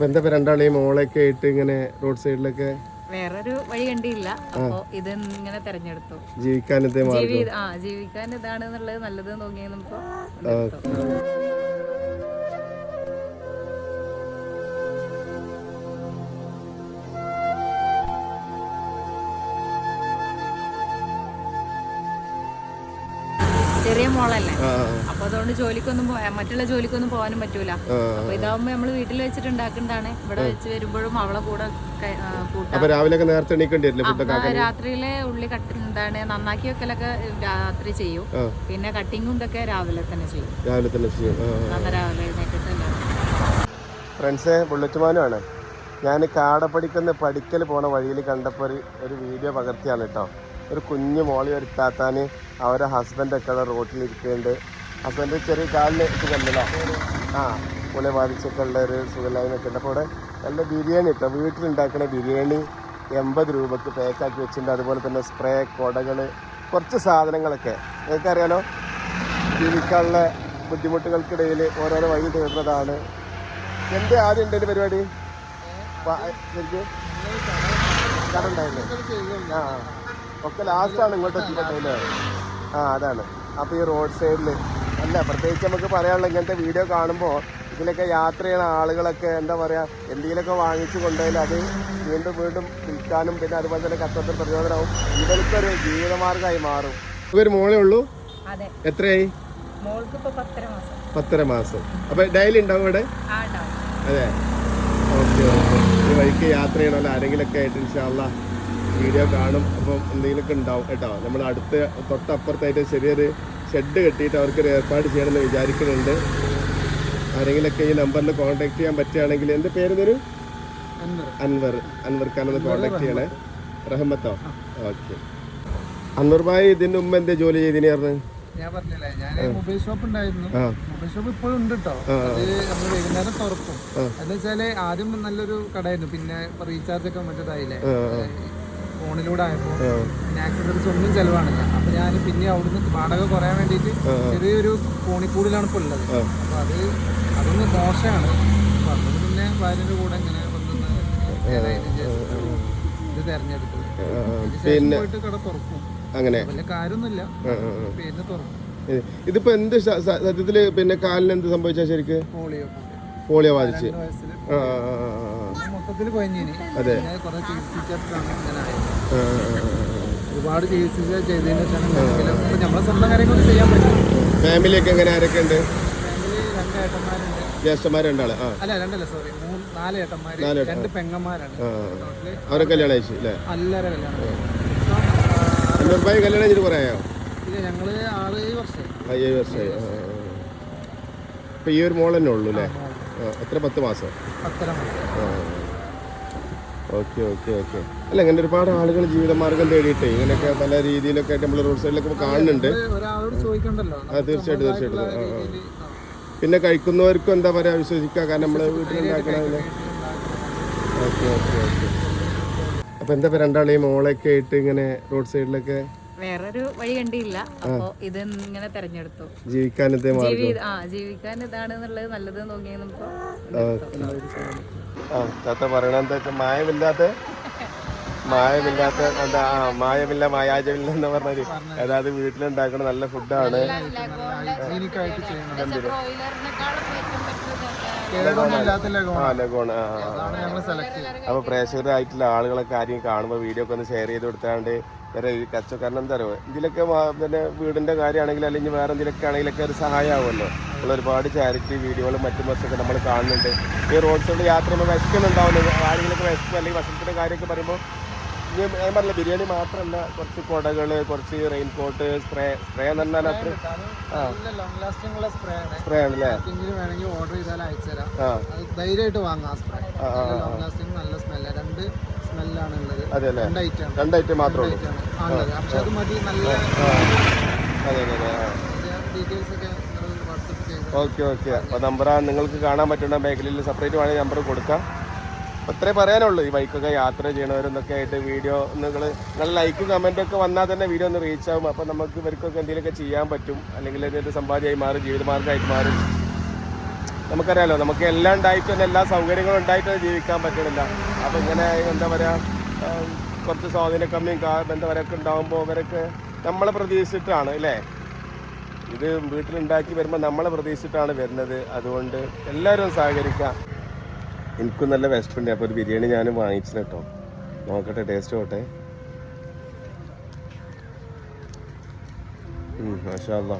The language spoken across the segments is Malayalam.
അപ്പൊ എന്താ ഇപ്പൊ രണ്ടാളെയും മോളൊക്കെ ആയിട്ട് ഇങ്ങനെ റോഡ് സൈഡിലൊക്കെ വേറൊരു വഴി കണ്ടില്ല. അപ്പോ ഇത് ഇങ്ങനെ തെരഞ്ഞെടുത്തു ജീവിക്കാൻ ജീവിക്കാൻ ഇതാണ് നല്ലത് തോന്നിയത് തോന്നിയപ്പോ ചെറിയ മോളല്ലേ. അപ്പൊ അതുകൊണ്ട് ജോലിക്കൊന്നും പോയാ മറ്റുള്ള ജോലിക്കൊന്നും പോകാനും പറ്റൂല. അപ്പൊ ഇതാവുമ്പോ നമ്മൾ വീട്ടിൽ വെച്ചിട്ട് ഉണ്ടാക്കുന്നതാണ്. ഇവിടെ വെച്ച് വരുമ്പോഴും അവളെ കൂടെ അപ്പൊ രാവിലെ നേരത്തെ രാത്രിയിലെ ഉള്ളി കട്ട് എന്താണ് നന്നാക്കി വെക്കലൊക്കെ രാത്രി ചെയ്യും. പിന്നെ കട്ടിങ്ങും ഇതൊക്കെ രാവിലെ തന്നെ ചെയ്യും. രാവിലെ തന്നെ ചെയ്യും. രാവിലെ ഫ്രണ്ട്സേ ബുള്ളറ്റുമാനുമാണ് ഞാൻ കാടപ്പടിക്കുന്ന പഠിക്കൽ പോണ വഴിയിൽ കണ്ടപ്പോൾ ഒരു ഒരു വീഡിയോ പകർത്തിയാണ് കേട്ടോ. ഒരു കുഞ്ഞു മോളി ഒരു താത്താന് അവരെ ഹസ്ബൻഡൊക്കെ അവിടെ റോട്ടിലിരിക്കുന്നുണ്ട് ഹസ്ബൻഡ് ചെറിയ കാലിന് സുഖമല്ലോ ആ പോലെ ബാധിച്ചൊക്കെ ഉള്ള ഒരു സുഖമില്ലായ്മയൊക്കെ ഉണ്ട്. അപ്പോൾ ഇവിടെ നല്ല ബിരിയാണി കേട്ടോ വീട്ടിലുണ്ടാക്കുന്ന ബിരിയാണി എൺപത് രൂപക്ക് പാക്കാക്കി വെച്ചിട്ടുണ്ട്. അതുപോലെ തന്നെ സ്പ്രേ കൊടകൾ കുറച്ച് സാധനങ്ങളൊക്കെ. നിങ്ങൾക്കറിയാലോ ജീവിക്കാനുള്ള ബുദ്ധിമുട്ടുകൾക്കിടയിൽ ഓരോരോ വഴി തീർന്നതാണ് എന്റെ ആദ്യം ഉണ്ട് പരിപാടി? ശരിക്കും? കട ആ ആ. ഒക്കെ ലാസ്റ്റാണ് ഇങ്ങോട്ട് എത്തിപ്പെട്ടല്ലേ ആ അതാണ്. അപ്പോൾ ഈ റോഡ് സൈഡിൽ അല്ല പ്രത്യേകിച്ച് നമുക്ക് പറയാനുള്ള ഇങ്ങനത്തെ വീഡിയോ കാണുമ്പോൾ ഇതിലൊക്കെ യാത്ര ചെയ്യുന്ന ആളുകളൊക്കെ എന്താ പറയുക എന്തെങ്കിലുമൊക്കെ വാങ്ങിച്ചു കൊണ്ടുപോയാൽ അത് വീണ്ടും വീണ്ടും വിൽക്കാനും പിന്നെ അതുപോലെ തന്നെ കച്ചവടത്തിന് പ്രചോദനമാവും ഇവർക്കൊരു ജീവിതമാർഗമായി മാറും. ഒരു മോളെ ഉള്ളൂ? എത്രയായി? പത്തര മാസം. അപ്പൊ ഡെയിലി ഉണ്ടാവും ഇവിടെ? അതെ. Okay okay. ഈ വഴിക്ക് യാത്ര ചെയ്യണമല്ലോ ആരെങ്കിലൊക്കെ ആയിട്ട് ഇൻഷാല്ല വീഡിയോ കാണും അപ്പം എന്തെങ്കിലുമൊക്കെ ഉണ്ടാവും കേട്ടോ. നമ്മൾ അടുത്ത് തൊട്ടപ്പുറത്തായിട്ട് ചെറിയൊരു ഷെഡ് കെട്ടിയിട്ട് അവർക്കൊരു ഏർപ്പാട് ചെയ്യണമെന്ന് വിചാരിക്കുന്നുണ്ട്. ആരെങ്കിലൊക്കെ ഈ നമ്പറിൽ കോൺടാക്ട് ചെയ്യാൻ പറ്റുകയാണെങ്കിൽ എന്റെ പേര് തരും അൻവർ അൻവർ ഖാനൊന്ന് കോൺടാക്ട് ചെയ്യണേ. റഹ്മത്തോ? ഓക്കെ. അൻവർ ഭായ് ഇതിന്റെ മുമ്പ് എന്താ ജോലി ചെയ്തിനായിരുന്നു ഞാൻ പറഞ്ഞില്ലേ ഞാൻ മൊബൈൽ ഷോപ്പ് ഉണ്ടായിരുന്നു. മൊബൈൽ ഷോപ്പ് ഇപ്പോഴും ഉണ്ട് കേട്ടോ അത് നമ്മൾ വൈകുന്നേരം തുറക്കും. എന്ന് വെച്ചാൽ ആദ്യം നല്ലൊരു കടയായിരുന്നു. പിന്നെ റീചാർജ് ഒക്കെ മറ്റേതായില്ലേ ഫോണിലൂടെ ആയപ്പോ പിന്നെ ആക്സസറീസ് ഒന്നും ചെലവാണില്ല. അപ്പൊ ഞാൻ പിന്നെ അവിടുന്ന് വാടക കുറയാൻ വേണ്ടിയിട്ട് ചെറിയൊരു കോണിക്കൂടിലാണ് ഇപ്പൊ ഉള്ളത്. അപ്പൊ അത് അതൊന്ന് ദോഷമാണ് അപ്പൊ അതുകൊണ്ട് പിന്നെ ഭാര്യന്റെ കൂടെ ഇങ്ങനെ ഇത് തെരഞ്ഞെടുത്തത്. ശേഷം കട തുറക്കും. അങ്ങനെ. വലിയ കാര്യമൊന്നുമില്ല. പിന്നെ തുറക്കും. ഇതിപ്പോ എന്ത് സത്യത്തിൽ പിന്നെ കാലിന് എന്ത് സംഭവിച്ചാ ശരിക്ക്? Polio polio. ബാധിച്ച്. ആ, ആ, ആ. മൊത്തത്തിൽ കൊഞ്ഞിനി അതെ. കുറെ ചികിത്സിച്ചിട്ടാണ് ഇങ്ങനെ. ഒരുപാട് ചികിത്സിച്ച ചെയ്തതിന് ശേഷം നമ്മളെ സ്വന്തം കാര്യങ്ങൾ ചെയ്യാൻ പറ്റും. ഫാമിലി ഒക്കെ എങ്ങനെ? ആരൊക്കെ ഉണ്ട് ഫാമിലി ഏട്ടന്മാരുണ്ട്. ജ്യേഷ്ഠന്മാർ രണ്ടാൾ. അല്ല രണ്ടല്ല സോറി നാല് ഏട്ടന്മാര്. രണ്ട് പെങ്ങന്മാരാണ്. അവരെ കല്യാണം അയച്ചു അല്ലേ? എല്ലാവരെ കല്യാണം കല്യാണം ചെയ്ത് പറയായോ ഇല്ല ഞങ്ങൾ ആറ് ഏഴ് വർഷമായി. ആ, ആ. ഇപ്പൊ ഈ ഒരു മോൾ തന്നെ ഉള്ളൂ അല്ലേ? എത്ര? പത്ത് മാസം? പത്തര മാസം. Okay okay okay. അല്ല ഇങ്ങനെ ഒരുപാട് ആളുകൾ ജീവിതമാർഗം തേടിയിട്ട് ഇങ്ങനെയൊക്കെ പല രീതിയിലൊക്കെ ആയിട്ട് നമ്മൾ റോഡ് സൈഡിലൊക്കെ കാണുന്നുണ്ട്. ഒരാളോട് ചോദിക്കണ്ടല്ലോ? ആ തീർച്ചയായിട്ടും തീർച്ചയായിട്ടും. പിന്നെ കഴിക്കുന്നവർക്കും എന്താ പറയാ വിശ്വസിക്കുക. കാരണം നമ്മൾ വീട്ടിലുണ്ടാക്കണതിന് ഓക്കെ ഓക്കെ ഓക്കെ. അപ്പൊ എന്താ ഇപ്പൊ രണ്ടാളെയും മോളൊക്കെ ആയിട്ട് ഇങ്ങനെ റോഡ് സൈഡിലൊക്കെ വേറൊരു വഴി കണ്ടില്ല. അപ്പോ ഇത് ഇങ്ങനെ തെരഞ്ഞെടുത്തു ജീവിക്കാൻ ജീവിക്കാൻ ഇതാണ് എന്നുള്ളത് നല്ലത് തോന്നിയത് ആ താത്ത പറയണ എന്താ വെച്ചാൽ മായമില്ലാത്ത മായമില്ലാത്ത എന്താ ആ മായമില്ല മായാജമില്ല എന്ന് പറഞ്ഞൊരു അതായത് വീട്ടിലുണ്ടാക്കുന്ന നല്ല ഫുഡാണ്. അപ്പൊ ആ അപ്പോൾ പ്രേക്ഷകരായിട്ടുള്ള ആളുകളൊക്കെ ആരെയും കാണുമ്പോൾ വീഡിയോ ഒക്കെ ഒന്ന് ഷെയർ ചെയ്ത് കൊടുത്താണ്ട് വേറെ ഈ കച്ച കാരണം എന്താ പറയുക ഇതിലൊക്കെ പിന്നെ വീടിന്റെ കാര്യമാണെങ്കിൽ അല്ലെങ്കിൽ വേറെ എന്തിലൊക്കെ ആണെങ്കിലൊക്കെ ഒരു സഹായമാവുമല്ലോ. ഒരുപാട് ചാരിറ്റി വീഡിയോകളും മറ്റും ബസ്സൊക്കെ നമ്മൾ കാണുന്നുണ്ട്. ഈ റോഡ് സൈഡിൽ യാത്ര ചെയ്യുമ്പോൾ വിശക്കുന്നുണ്ടാവുന്നത് ആരെങ്കിലൊക്കെ വിശക്കും അല്ലെങ്കിൽ ഭക്ഷണത്തിന്റെ കാര്യമൊക്കെ പറയുമ്പോൾ ഇനി ഞാൻ പറഞ്ഞില്ല ബിരിയാണി മാത്രമല്ല കുറച്ച് കുടകൾ കുറച്ച് റെയിൻ കോട്ട് സ്പ്രേ സ്പ്രേ എന്ന് പറഞ്ഞാൽ അത്ര സ്പ്രേ ആണ്. സ്പ്രേ ആണല്ലേ വേണമെങ്കിൽ ഓർഡർ ചെയ്താൽ അയച്ചുതരാം ധൈര്യമായിട്ട് വാങ്ങാം സ്പ്രേ ലോങ് ലാസ്റ്റിംഗ് നല്ല സ്മെല്ല് രണ്ട് സ്മെല്ലാണ് ഉള്ളത്. രണ്ട് ഐറ്റം രണ്ട് ഐറ്റം മാത്രമേ ഉള്ളൂ. പക്ഷെ അത് മതി. നല്ല അതെ അതെ ഡീറ്റെയിൽസ് ഒക്കെ ഓക്കെ ഓക്കെ. അപ്പോൾ നമ്പർ നിങ്ങൾക്ക് കാണാൻ പറ്റുന്ന മേഖലയിൽ സെപ്പറേറ്റ് വേണമെങ്കിൽ നമ്പർ കൊടുക്കാം. അപ്പോൾ ഇത്രേ പറയാനുള്ളൂ. ഈ ബൈക്കൊക്കെ യാത്ര ചെയ്യണവരെന്നൊക്കെ ആയിട്ട് വീഡിയോ നിങ്ങൾ നിങ്ങൾ ലൈക്കും കമന്റും ഒക്കെ വന്നാൽ തന്നെ വീഡിയോ ഒന്ന് റീച്ച് ആവും. അപ്പോൾ നമുക്ക് ഇവർക്കൊക്കെ എന്തെങ്കിലുമൊക്കെ ചെയ്യാൻ പറ്റും. അല്ലെങ്കിൽ എന്തെങ്കിലും സമ്പാദ്യമായി മാറും ജീവിതമാർഗമായിട്ട് മാറും. നമുക്കറിയാലോ നമുക്ക് എല്ലാം ഉണ്ടായിട്ടും എല്ലാ സൗകര്യങ്ങളും ഉണ്ടായിട്ട് ജീവിക്കാൻ പറ്റണില്ല. അപ്പോൾ ഇങ്ങനെ എന്താ പറയുക കുറച്ച് സ്വാധീന കമ്മിയും കാ- എന്താ പറയുക ഉണ്ടാകുമ്പോൾ അവരൊക്കെ നമ്മളെ പ്രതീക്ഷിച്ചിട്ടാണ് അല്ലേ? ഇത് വീട്ടിലുണ്ടാക്കി വരുമ്പോൾ നമ്മളെ പ്രതീക്ഷിച്ചിട്ടാണ് വരുന്നത്. അതുകൊണ്ട് എല്ലാവരും സഹകരിക്കാം. എനിക്കും നല്ല വിശപ്പുണ്ട് അപ്പോൾ ഒരു ബിരിയാണി ഞാൻ വാങ്ങിച്ചു കേട്ടോ. നോക്കട്ടെ ടേസ്റ്റ് പോട്ടെ മാഷാല്ല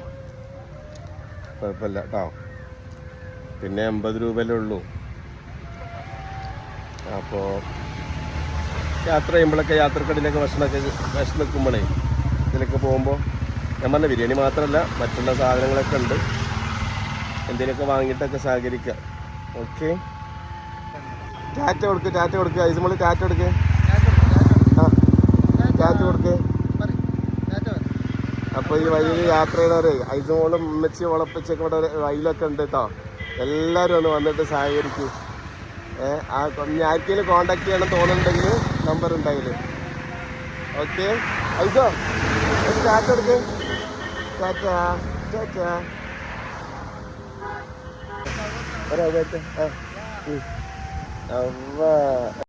കുഴപ്പമില്ല കേട്ടോ. പിന്നെ എൺപത് രൂപയല്ലേ ഉള്ളൂ. അപ്പോൾ യാത്ര ചെയ്യുമ്പോഴൊക്കെ യാത്രക്കടിയിലൊക്കെ ഭക്ഷണമൊക്കെ വിഷം നിൽക്കുമ്പോഴേ ഇതിലൊക്കെ പോകുമ്പോൾ ഞാൻ പറഞ്ഞ ബിരിയാണി മാത്രമല്ല മറ്റുള്ള സാധനങ്ങളൊക്കെ ഉണ്ട്. എന്തെങ്കിലുമൊക്കെ വാങ്ങിയിട്ടൊക്കെ സഹകരിക്കുക. ഓക്കെ ടാറ്റ കൊടുക്ക് ടാറ്റ കൊടുക്കുക ഐസുമളി ടാറ്റ കൊടുക്ക്. ആ ടാറ്റ കൊടുക്ക്. അപ്പോൾ ഈ വഴിയിൽ യാത്ര ചെയ്തവരെ ഐസുമോളും ഉമ്മച്ചി ഉളപ്പിച്ചൊക്കെ ഇവിടെ വഴിയിലൊക്കെ ഉണ്ട് കേട്ടോ എല്ലാവരും ഒന്ന് വന്നിട്ട് സഹകരിക്കും. ഏഹ് ആ ആർക്കെങ്കിലും കോണ്ടാക്ട് ചെയ്യണം തോന്നുന്നുണ്ടെങ്കിൽ നമ്പർ ഉണ്ടായില്ലേ ഓക്കെ ഐസോ ഒരു ടാറ്റ എടുക്ക് ടാറ്റ ടാറ്റ ഒരാ ടാറ്റ ആ ഉം. അവ്വ